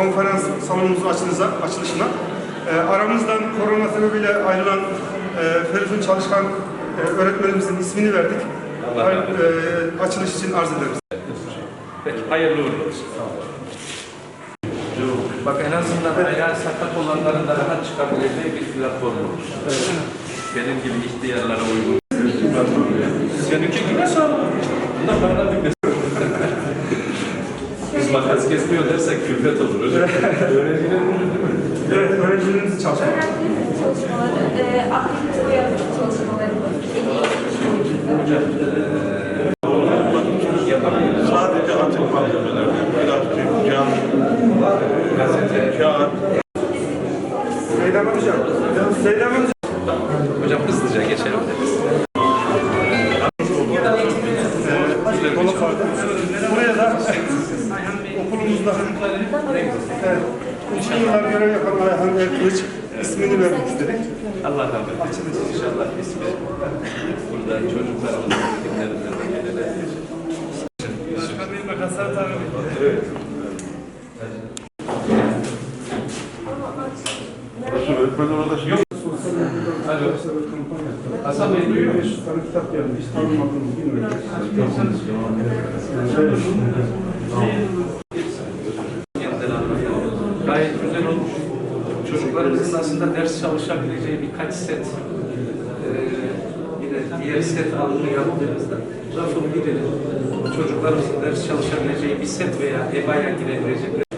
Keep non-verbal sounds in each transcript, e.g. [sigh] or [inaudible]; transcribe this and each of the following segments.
konferans salonumuzun açılışına, açılışına e, aramızdan korona sebebiyle ayrılan e, Feridun Çalışkan e, öğretmenimizin ismini verdik. Razı e, açılış için arz ederiz. Peki hayırlı uğurlu olsun. Bak en azından ayağı sakat olanların da rahat çıkabileceği bir platform olmuş. Benim gibi ihtiyarlara uygun. Seninki yine sağlam. Bundan bana bir kesmiyor dersek külfet olur hocam. [laughs] Evet, öğrencilerimizin çalışmaları. Öğrencilerimizin çalışmaları, e, yaratıcı çalışmaları Buraya da okulumuzda evet, uzun yıllar görev yapan Ayhan Erkılıç ismini vermek istedik. Allah rahmet eylesin. İnşallah ismi burada çocuklarımızın bildiklerinde de gelir. öğretmen orada şey Alo. Hasan Bey duyuyor musun? Sana kitap. Yeniden anlatalım. Gayet güzel olmuş. Çocuklarımızın aslında ders çalışabileceği birkaç set eee yine diğer set alımı yaptığımızda rafın birini çocuklarımızın ders çalışabileceği bir set veya EBA'ya girebilecek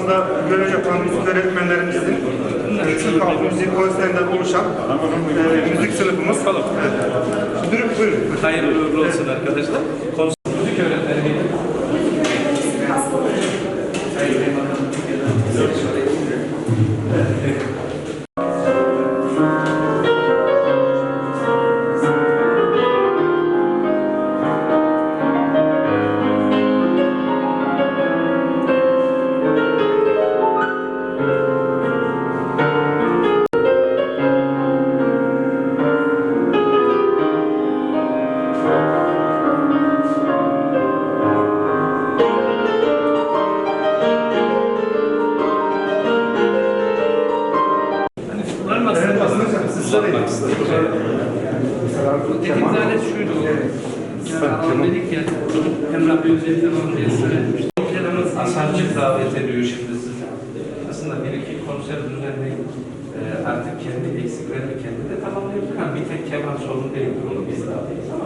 Havzamızda görev yapan müzik öğretmenlerimizin Türk Halk Müziği konserlerinden oluşan e, müzik sınıfımız. Evet. Müdürüm buyurun. Hayırlı uğurlu olsun arkadaşlar. Konser müzik öğretmeni Var mı Uzatmak istedim. Dediğim alet şuydu. Yani dedik ya, Emrah Bey özellikle onu diye söylemişti. Hasancı davet ediyor şimdi sizi. Aslında bir iki konser düzenleyip artık kendi eksiklerini kendi de tamamlayabilir. Bir tek keman sorun değildir onu biz de ama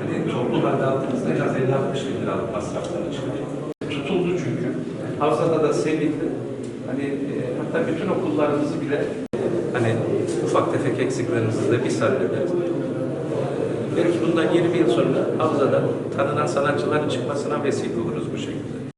hani toplu halde aldığımızda en az 50-60 bin liralık masrafları çıkacak. Havzada da sevildi. Hani e, hatta bütün okullarımızı bile e, hani ufak tefek eksiklerimizi de biz hallederiz. Belki bundan 20 yıl sonra Havza'da tanınan sanatçıların çıkmasına vesile oluruz bu şekilde.